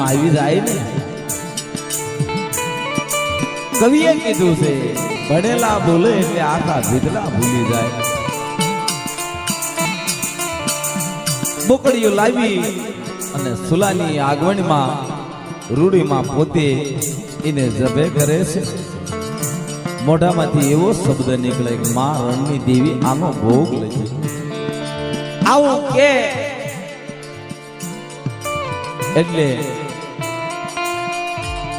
જીવનમાં આવી જાય ને. કવિએ કીધું છે, ભણેલા બોલે એટલે આખા ભીતલા ભૂલી જાય. બોકડીઓ લાવી અને સુલાની આગવણીમાં રૂડીમાં પોતે એને જભે કરે છે. મોઢામાંથી એવો શબ્દ નીકળે કે માં રણની દેવી આનો ભોગ લેજે આવું કે. એટલે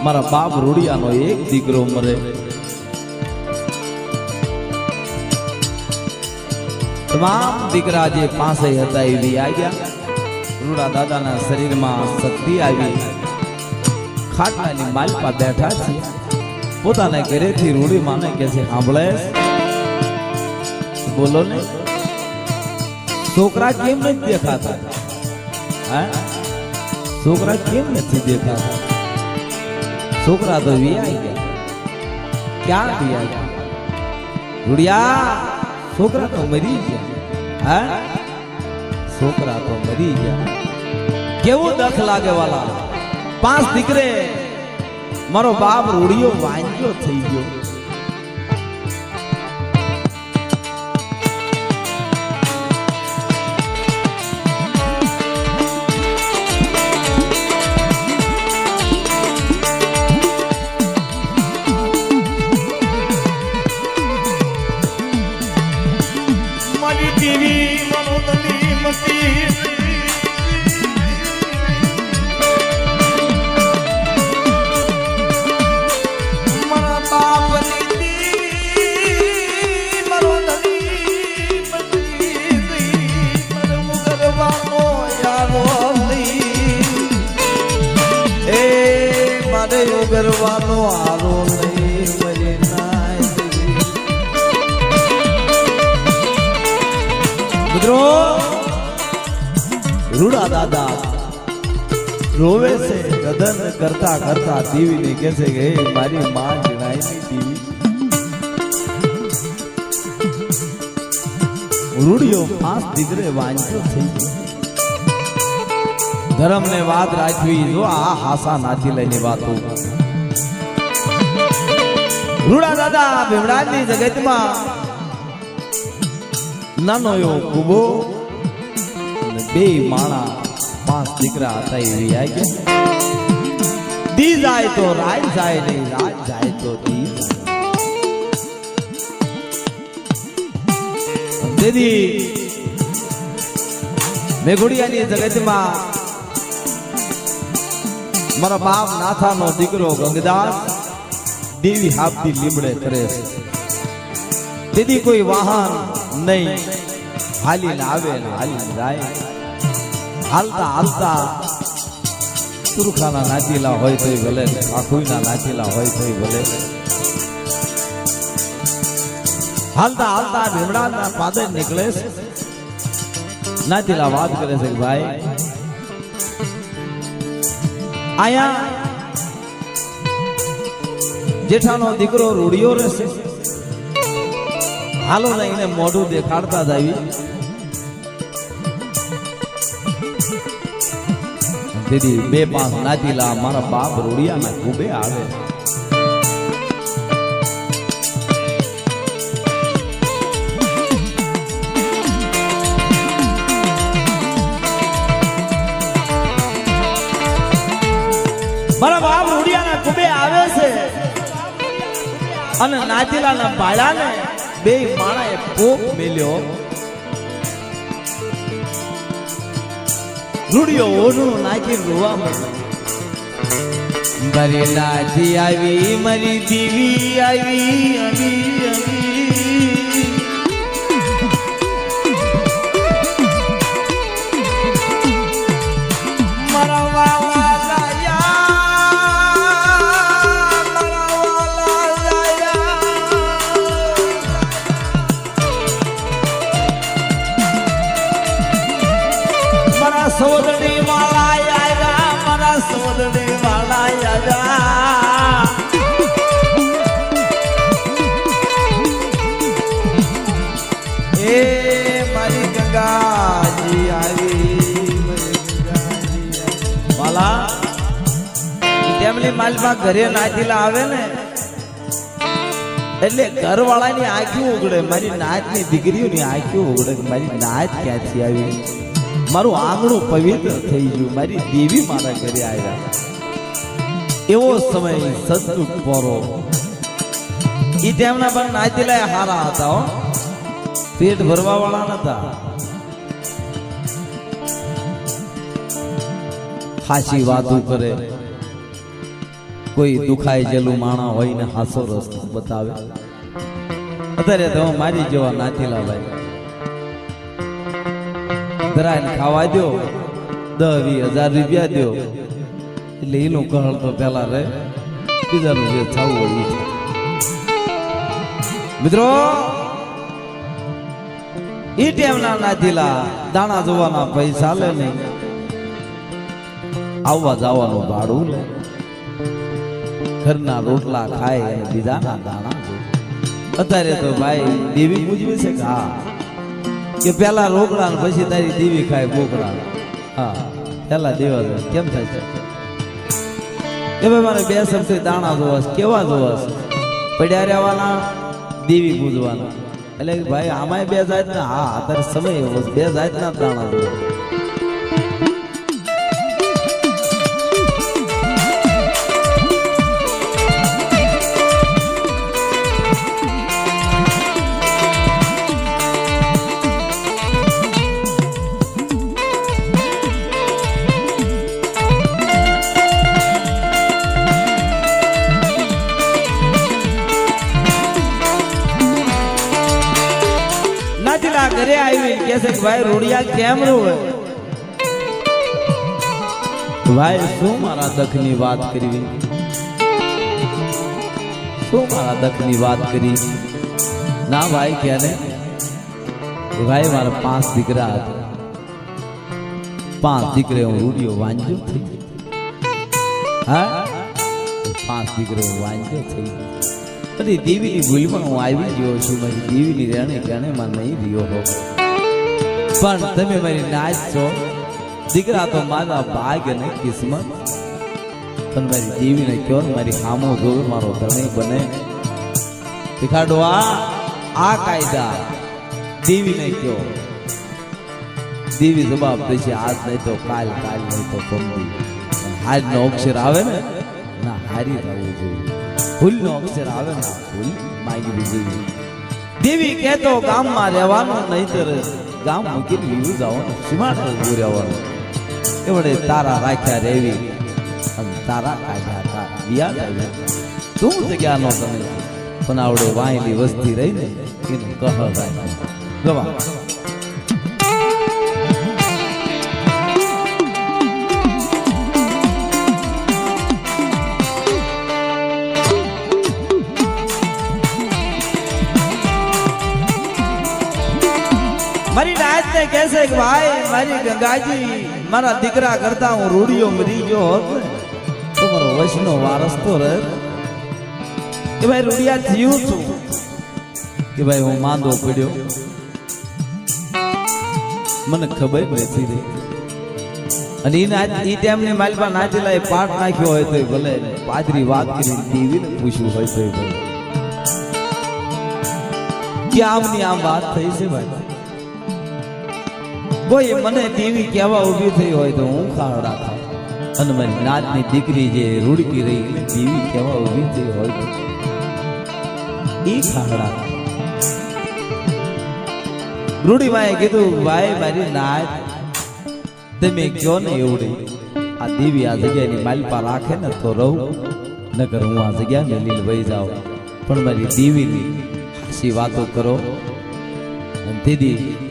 મારા બાપ રૂડિયાનો એક દીકરો મરે. તમામ દીકરા જે પાસે હતા એવી આવ્યા. રૂડા દાદાના શરીરમાં શક્તિ આવી. ખાટલાની માલપા બેઠા છે. પોતાના ઘરેથી રૂડી માને કે છે સાંભળે બોલો ને. છોકરા કેમ નથી દેખાતા? છોકરા કેમ નથી દેખાતા? છોકરા તો વિયાઈ ગયા. ક્યાં વિયા ગયા? રૂડિયા, છોકરા તો મરી ગયા. હા? છોકરા તો મરી ગયા. કેવું દખ લાગે વાલા? પાંચ દીકરે. મારો બાપ રૂડિયો વાંચ્યો થઈ ગયો. મારે ઉગરવાનો આરો નહીં મરી નાય દેવી મિત્રો રૂડા દાદા રોવે છે કદન કરતા કરતા દેવીને કહે છે કે "હે, મારી માં જણાય દેવી રૂડિયો પાંચ દીકરે વાંચ્યો થઈ ગયો ધર્મ ને વાત રાખવી, જો આ હાસા નાથી લઈને વાતો. રૂડા દાદા ભીમરાજની જગતમાં નાનો એવો કુબો બે માણા, પાંચ દીકરા હતા એવી આવી ગયા દી જાય તો રાજ જાય નહીં રાજ જાય તો દી દીદી મેઘોડિયાની જગતમાં મારા બાપ નાથાનો દીકરો ગંગદાસ દેવી હાપતી લીમડે કરે છે. તેથી કોઈ વાહન નહીં. હાલીને આવે ને હાલીને જાય. હાલતા હાલતા તુરખાના નાચેલા હોય તો ભલે આખુના નાચેલા હોય તો ભલે. હાલતા હાલતા ભીમડાના પાદર નીકળે છે. નાચેલા વાત કરે છે ભાઈ આયા. જેઠાનો દીકરો રૂડિયો રહેશે. હાલો ને મોઢું દેખાડતા જ આવી દીદી, બે પાંચ નાચીલા મારા બાપ રૂડિયાના ખૂબે આવે. અને નાચેલાના બાળાને બે માણાએ ભોગ મેલ્યો. રૂડિયો ઓઢણું નાખી રોવા મળ્યો નાચી આવી, મારી દીવી આવી આવી આવી માલમાં ઘરે નાચીલા આવે ને, એટલે ઘરવાળાની આંખી ઉગડે, મારી નાચની દીકરીઓની આંખી ઉગડે મારી નાચ ક્યાંથી આવી? મારું આંગણું પવિત્ર થઈ ગયું, મારી દેવી મારા ઘરે આવ્યા. એવો સમય સદુક પોરો. એ તેમના પણ નાચીલા હારા હતા પેટ ભરવા વાળા નતા. હાસી વાતો કરે. કોઈ દુખાય જેલું માણા હોય ને હાસો રસ્તો બતાવે. અત્યારે તો મારી જેવા નાચીલા ભાઈ ધરાઈને ખાવા દો દસ વીસ હજાર રૂપિયા દો એટલે એનું કહળ તો પેલા રહે. બીજાનું જે થવું હોય એ મિત્રો ઈ ટેમના નાચીલા દાણા જોવાના પૈસા લે નહીં. આવવા જવાનું ભાડું લે. ઘરના રોટલા ખાય અને બીજાના દાણા અત્યારે તો ભાઈ દેવી પૂજવી છે કે હા? કે પેલા રોકડા પછી તારી દેવી ખાય બોકડા. હા, પેલા દેવા દે કેમ થાય છે? કે ભાઈ મારે બે શબ્દ દાણા જોવાસ કેવા જોવાસ પડ્યા રહેવાના, દેવી પૂજવાના. એટલે ભાઈ આમાંય બે જાતના, હા, અત્યારે સમય એવો બે જાતના દાણા જોવા. ભાઈ રૂડિયા કેમ રોવે? ભાઈ, શું મારા દખની વાત કરવી શું મારા દખની વાત કરી? ના ભાઈ ક્યારે ભાઈ મારા પાંચ દીકરા હતા. પાંચ દીકરે હું રૂડિયો વાંચ્યો થઈ હા? પાંચ દીકરે હું વાંચ્યો થઈ બધી દેવીની ભૂલમાં હું આવી ગયો છું. મારી દેવીની રહેણે ગણેમાં નહીં રહ્યો હો પણ તમે મારી નાચ છો. દીકરા તો મારા ભાગ્ય ને કિસ્મત. પણ મારી દેવીને કહો ને મારી હામો જોર મારો ધણી બને. દેખાડો આ કાયદા. દેવીને કયો દેવી જવાબ દેશે, આજ નહીં તો કાલ કાલ નહીં તો પમદી આજનો અક્ષર આવે ને, ના, હારી થવું જોઈએ. ભૂલનો અક્ષર આવે ને ભૂલ માંગવી જોઈએ. દેવી કહેતો, ગામમાં રહેવાનું નહીતર ગામ મૂકીને લીધું જવાનું સીમાડે ઉભું રહેવાનું. એવડે તારા રાખ્યા રેવી અને તારા કાઢ્યા તા યાદ આવ્યા? તું જગ્યા નો તમે. પણ આવડે વાયેલી વસ્તી રહી ને એનું કહ ગવા ને કહેશે કે, ભાઈ, મારી ગંગાજી, મારા દીકરા કરતા હું રૂડિયો મરી ગયો હોત. ને તો વારસ તો રહે. કે ભાઈ રૂડિયા થયું છું કે ભાઈ, હું માંદો પડ્યો? મને ખબર નથી રહી. અને એ નાચ એ તેમની માલપા નાચેલા એ પાઠ નાખ્યો હોય તો ભલે. પાદરી વાત કરી દેવીને પૂછ્યું હોય તો ભલે. કે આમની આમ વાત થઈ છે ભાઈ? કોઈ મને દેવી કહેવા ઊભી થઈ હોય તો હું ખાવડા ખાવ અને મારી નાતની દીકરી જે રૂડકી રહી દેવી કહેવા ઊભી થઈ હોય તો એ ખાવડા ખાવ રૂડીમાએ કીધું, ભાઈ, મારી નાત, તમે કયો ને એવડી? આ દેવી આ જગ્યાની માલપા રાખે ને તો રહું. નકર હું આ જગ્યા ને લીલ વહી જાઉં. પણ મારી દેવીની હાસી વાતો કરો. દીદી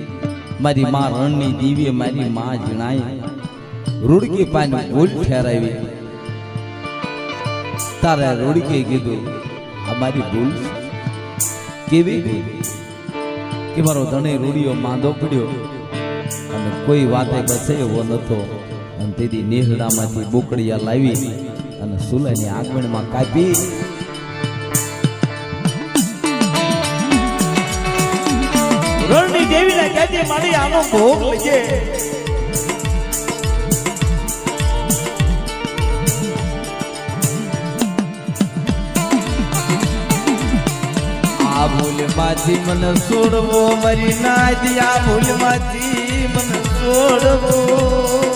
મારી માં રણની દીવીએ મારી માં જણાય રૂડકી પાની ભૂલ ઠેરાવી. તારે રૂડકે કીધું આ મારી ભૂલ કેવી કે મારો ધણી રૂડિયો માંદો પડ્યો અને કોઈ વાતે એવો નતો. અને તેથી નેહડામાંથી બોકડિયા લાવી અને સુલાની આંગણમાં કાપી. દેવીને કહેજે, મારી આનો ભોગ લેજે આ ભૂલમાંથી મને છોડવો, મરી ના આ ભૂલમાંથી મને છોડવો.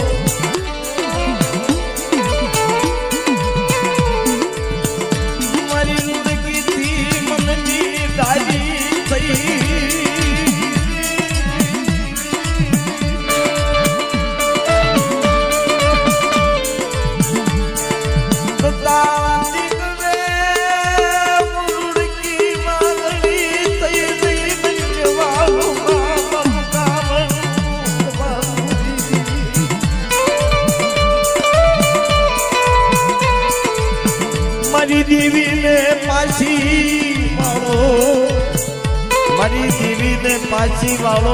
મારી દેવીને પાછી વાળો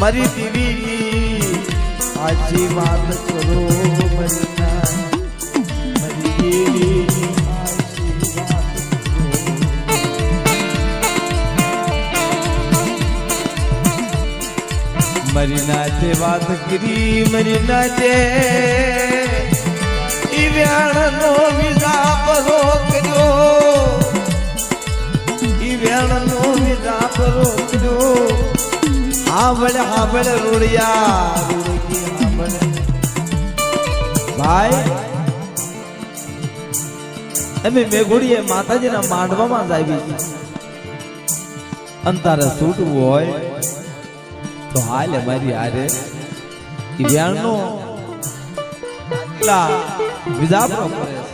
મારી દીવી પાછી વાત કરો મારી ના મારી દેવીની પાછી વાત કરો. મારી વાત કરી, મરીના ઈ વ્યાણનો વિજાપરો કર્યો હાંભળ હાંભળ રૂડિયા ભાઈ અમે મેઘોડીએ માતાજીના માંડવામાં જ આવી છે અંતારે છૂટવું હોય તો હાલે મારી હારે ઈ વ્યાણનો વિજાપરો કરે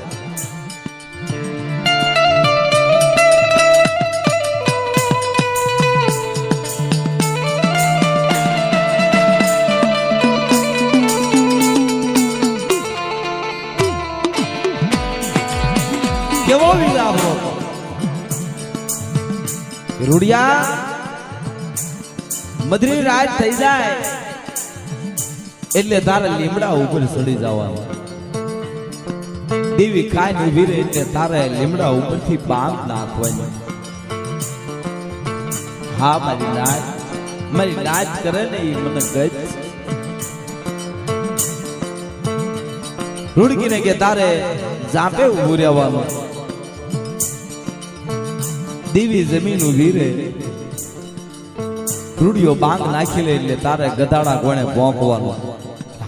રૂડિયા, મધરી રાત થઈ જાય. એટલે તારે લીમડા ઉપર ચડી જવાનું. દેવી ખાઈને ઊભી રહે એટલે તારે લીમડા ઉપરથી બાંધ નાખવાની. હા, મારી નાચ મારી નાચ કરે ને એ મને ગજ. રૂડકીને કે તારે જાપે ઉભું રહેવાનું. દેવી જમીન ઊભી રે રૂડિયો બાંગ નાખી લે એટલે તારે ગધાડા કોણે ભોંકવાનો.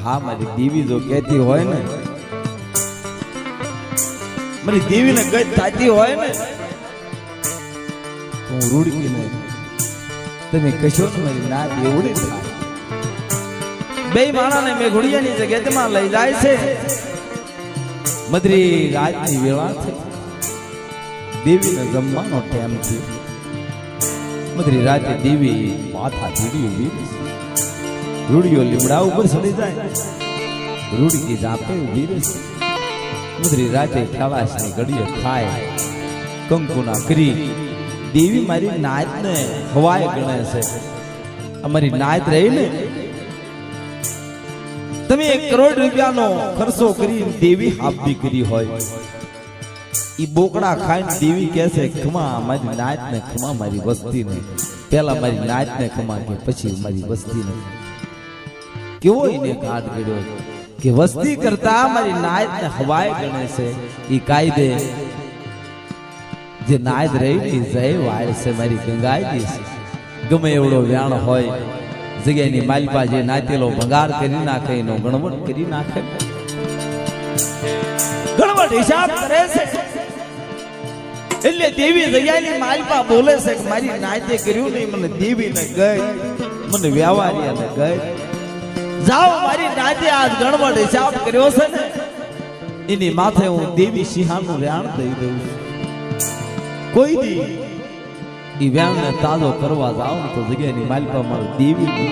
હા, મારી દેવી જો કહેતી હોય ને, મારી દેવીને ગજ થાતી હોય ને હું રૂડકી રૂડકીને તમે કશો ને મારી ના દેવડી બે માણાને મેં ઘોડિયાની જગ્યામાં લઈ જાય છે. મદરી રાતની વેળા છે. દેવીને જમવાનો ટાઈમ થયો મધરી રાતે દેવી માથા ધીડી ઊભી રૂડિયો લીમડા ઉપર ચડી જાય. રૂડકી જાપે ઊભી મધરી રાતે ખાવાસની ઘડીએ ખાય. કંકુના કરી દેવી મારી નાયતને હવાય ગણે છે. અમારી નાયત રહી ને? તમે એક કરોડ રૂપિયાનો ખર્ચો કરી દેવી હાપી કરી હોય. બોકડા ખાઈને દેવી કહે છે, ખમા, મારી નાચ ને ખમા, મારી વસ્તી ને પેલા મારી નાચ ને ખમા કે પછી મારી વસ્તી ને કેવો એને ઘાટ કર્યો કે વસ્તી કરતા મારી નાચ ને હવાય ગણે છે. ઈ કાયદે જે નાચ રહી જય વાળ છે મારી ગંગાઈ છે. ગમે એવડો વ્યાણ હોય, જગ્યાની માલપા જે નાચેલો ભંગાર કરી નાખે, એનો ગણવટ કરી નાખે. ગણવટ હિસાબ કરે છે. એટલે દેવી જગ્યાની માલપા બોલે છે કે મારી નાતે કર્યું નહીં, મને દેવી ને ગઈ, મને વ્યવહારિયા ને ગઈ. જાઓ, મારી નાતે આજ ગણવડે હિસાબ કર્યો છે ને, એની માથે હું દેવી સિંહાનું વ્યાણ દઈ દઉં કોઈ દી એ વ્યાણને તાજો કરવા જાવ તો જગ્યાની માલિકા મારું દેવી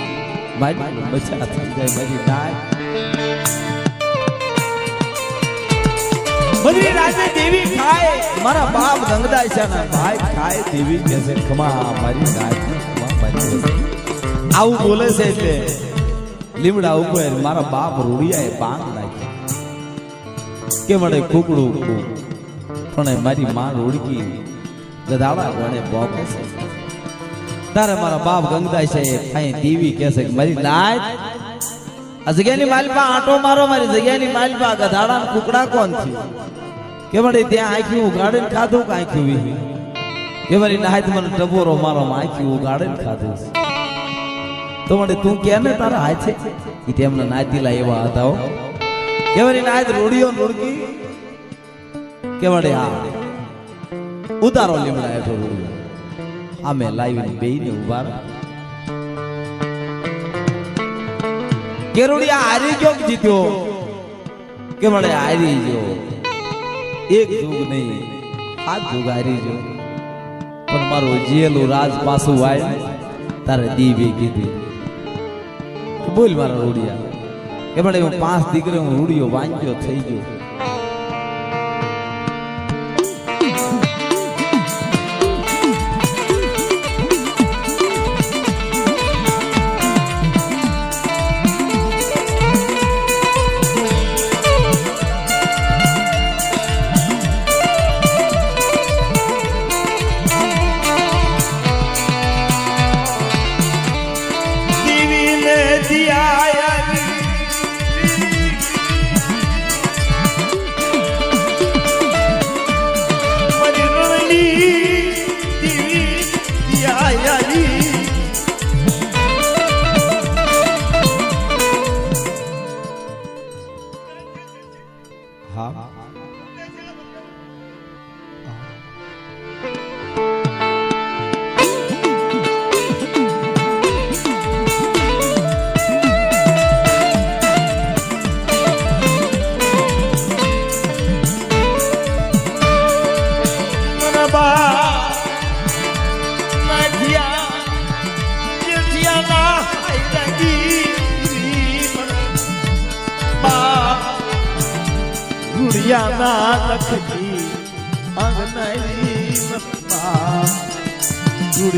મારી બચા થઈ જાય, મારી નાય બધી રાજે દેવી ખાય. મારા બાપ ગંગદાય છે ને ભાઈ ખાય દેવી કે છે. ખમા મારી નાય વસ્તુ." આવું બોલે છે એટલે લીમડા ઉપર મારા બાપ રૂડિયાએ પાંગ નાખી કે મળે કુકડું કુક પણ મારી માં રોડકી. ગધાડા કોણે બોકે છે. તારે મારા બાપ ગંગદાય છે ખાઈ દેવી કહે છે મારી નાચ આ જગ્યાની માલપા આટો મારો મારી જગ્યાની માલપા ગધાડા કુકડા કોણ છે? કે મળે ત્યાં આંખ્યું ઉગાડે ને ખાધું કે વીહી કે મારી નાહિત મને ટબોરો મારો માખી ઉગાડે ખાધું. તો મને તું કે ને તારા હાથે? ઈ તેમના નાતીલા એવા હતા કે મારી નાહિત રોડિયો ને રોડકી કે વડે હા ઉતારો લીમડા હેઠો રોડિયો આમે લાવીને બેયને ઊભા રહે. કેરોડિયા હારી ગયો જીત્યો? કે મળે હારી ગયો? એક જુગ નહીં આ જુગ હારી ગયો. પણ મારું જેલું રાજ પાછું વાય, તારે દીવે કીધી. બોલ મારા રૂડિયા. કે મળે હું પાંચ દીકરે હું રૂડિયો વાંચ્યો, થઈ ગયો.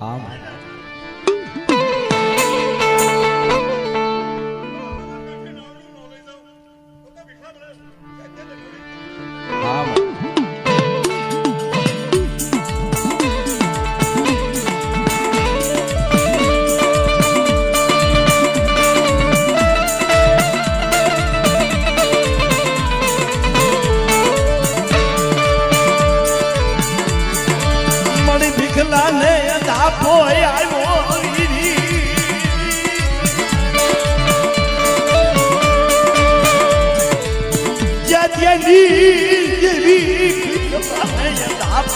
હા હા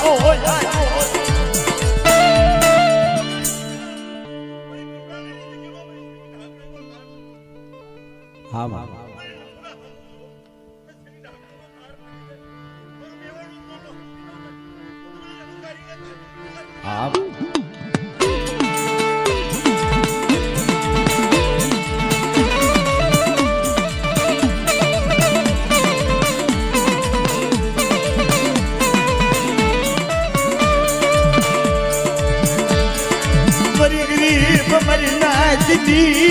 ને દાપો આવ્યો. મરી ગરીબ મરી ના દીદી